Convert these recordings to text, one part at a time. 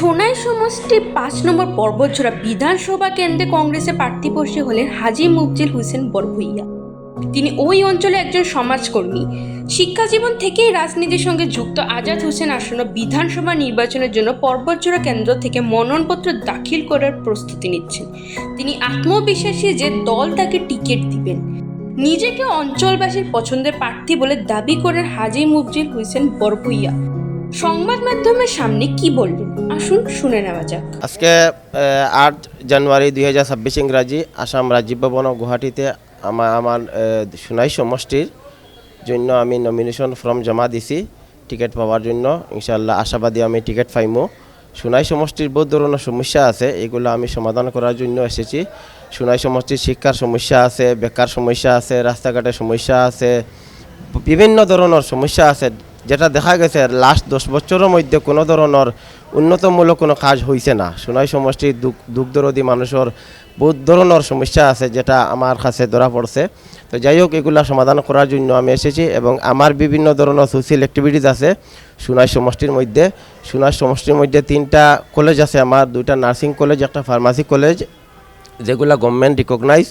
সোনাই সমষ্টি পাঁচ নম্বর পর্বতঝোড়া বিধানসভা কেন্দ্রে কংগ্রেসে প্রার্থীপর্ষী হলেন হাজি মুফজিল হোসেন বরভুইয়া। তিনি ওই অঞ্চলে একজন সমাজকর্মী। শিক্ষা জীবন থেকেই রাজনীতির সঙ্গে যুক্ত আজাদ হোসেন আসন্ন বিধানসভা নির্বাচনের জন্য পর্বতজোড়া কেন্দ্র থেকে মনোনয়নপত্র দাখিল করার প্রস্তুতি নিচ্ছেন। তিনি আত্মবিশ্বাসী যে দল তাকে টিকিট দিবেন। নিজেকে অঞ্চলবাসীর পছন্দের প্রার্থী বলে দাবি করেন হাজি মুফজিল হোসেন বরভুইয়া। সংবাদ মাধ্যমের সামনে কি বললেন আসুন শুনে নেওয়া যাক। আজকে আট জানুয়ারি দুই হাজার ছাব্বিশ ইংরাজি আসাম রাজীব ভবন ও গুয়াহাটিতে আমার আমার সোনাই সমষ্টির জন্য আমি নমিনেশন ফর্ম জমা দিছি। টিকিট পাওয়ার জন্য ইনশাল্লাহ আশাবাদী আমি টিকিট পাইমো। সোনাই সমষ্টির বহু ধরনের সমস্যা আছে, এগুলো আমি সমাধান করার জন্য এসেছি। সোনাই সমষ্টির শিক্ষার সমস্যা আছে, বেকার সমস্যা আছে, রাস্তাঘাটের সমস্যা আছে, বিভিন্ন ধরনের সমস্যা আছে। যেটা দেখা গেছে লাস্ট দশ বছরের মধ্যে কোনো ধরনের উন্নতমূলক কোনো কাজ হয়েছে না। সোনাই সমষ্টির দুঃখ, দুগ্ধরোধী মানুষের বহুত ধরনের সমস্যা আছে যেটা আমার কাছে ধরা পড়ছে। তো যাই হোক, এগুলা সমাধান করার জন্য আমি এসেছি এবং আমার বিভিন্ন ধরনের সোশ্যাল অ্যাক্টিভিটিস আছে সোনাই সমষ্টির মধ্যে। সোনাই সমষ্টির মধ্যে তিনটা কলেজ আছে আমার, দুইটা নার্সিং কলেজ একটা ফার্মাসি কলেজ যেগুলা গভর্নমেন্ট রিকগনাইজ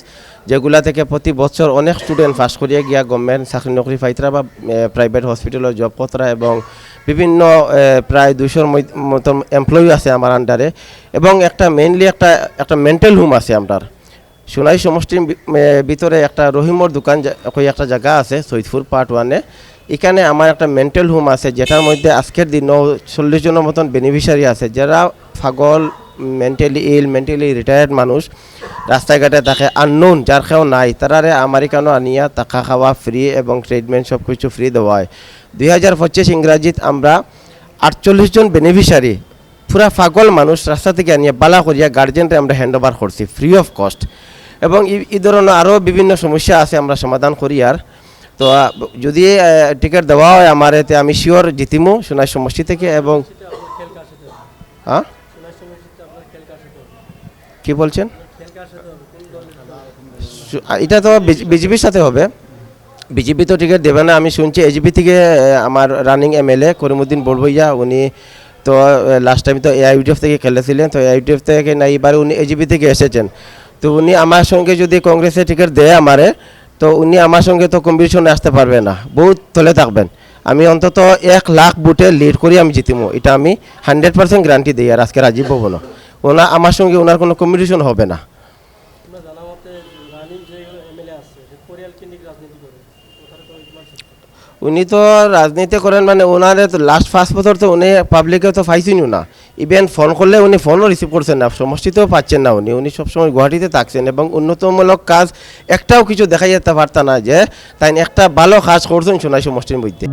যেগুলা থেকে প্রতি বছর অনেক স্টুডেন্ট পাস করিয়া গিয়া গভর্নমেন্ট চাকরি নকরি পাইতরা বা প্রাইভেট হসপিটালে জব করতরা এবং বিভিন্ন প্রায় দুশোর মতন এমপ্লয়ি আছে আমার আন্ডারে এবং একটা মেইনলি একটা একটা মেন্টাল হোম আছে আমার সোনাই সমষ্টির ভিতরে একটা রহিমর দোকান একটা জায়গা আছে, সৈদপুর পার্ট ওয়ানে এখানে আমার একটা মেন্টাল হোম আছে, যেটার মধ্যে আজকের দিনও চল্লিশ জনের মতন বেনিফিশিয়ারি আছে, যারা পাগল মেন্টালি ইল মেন্টালি রিটায়ার্ড মানুষ রাস্তাঘাটে থাকে আননোন যার খেয়েও নাই তারারে আমার এখানেও আনিয়া টাকা খাওয়া ফ্রি এবং ট্রিটমেন্ট সব কিছু ফ্রি দেওয়া হয়। দুই হাজার পঁচিশ ইংরাজিত আমরা আটচল্লিশ জন বেনিফিশিয়ারি পুরা পাগল মানুষ রাস্তা থেকে আনিয়ে বালা করিয়া গার্জেনরে আমরা হ্যান্ড ওভার করছি ফ্রি অফ কস্ট এবং এই ধরনের আরও বিভিন্ন সমস্যা আছে আমরা সমাধান করি আর। তো যদি টিকিট দেওয়া হয় আমার এতে আমি শিওর জিতিমু সোনাই সমষ্টি থেকে এবং হ্যাঁ কি বলছেন? এটা তো বিজেপির সাথে হবে। বিজেপি তো টিকিট দেবে না, আমি শুনছি এজিপি থেকে আমার রানিং এমএলএ করিমুদ্দিন বড়ভইয়া উনি তো লাস্ট টাইম তো এআইউডিএফ থেকে খেলেছিলেন, তো এআইউডিএফ থেকে না, এবার উনি এজিপি থেকে এসেছেন। তো উনি আমার সঙ্গে যদি কংগ্রেসের টিকিট দেয় আমারে, তো উনি আমার সঙ্গে তো কম্পিটিশনে আসতে পারবে না, বহুত তলে থাকবেন। আমি অন্তত এক লাখ বুটে লিড করি, আমি জিতিমো। এটা আমি হান্ড্রেড পার্সেন্ট গ্যারান্টি দিই, আর আজকে রাজীব ভবন ওনা আমার সঙ্গে ওনার কোনো কম্পিটিশন হবে না। উনি তো রাজনীতি করেন মানে ওনারে তো লাস্ট ফার্স্ট বছর তো উনি পাবলিকে তো পাইছেনও না। ইভেন ফোন করলে উনি ফোনও রিসিভ করছেন না সমষ্টিতেও পাচ্ছেন না উনি। উনি সবসময় গুয়াহাটিতে থাকছেন এবং উন্নতমূলক কাজ একটাও কিছু দেখা যেতে পারত না যে তাই একটা ভালো কাজ করছেন সোনাই সমষ্টির মধ্যে।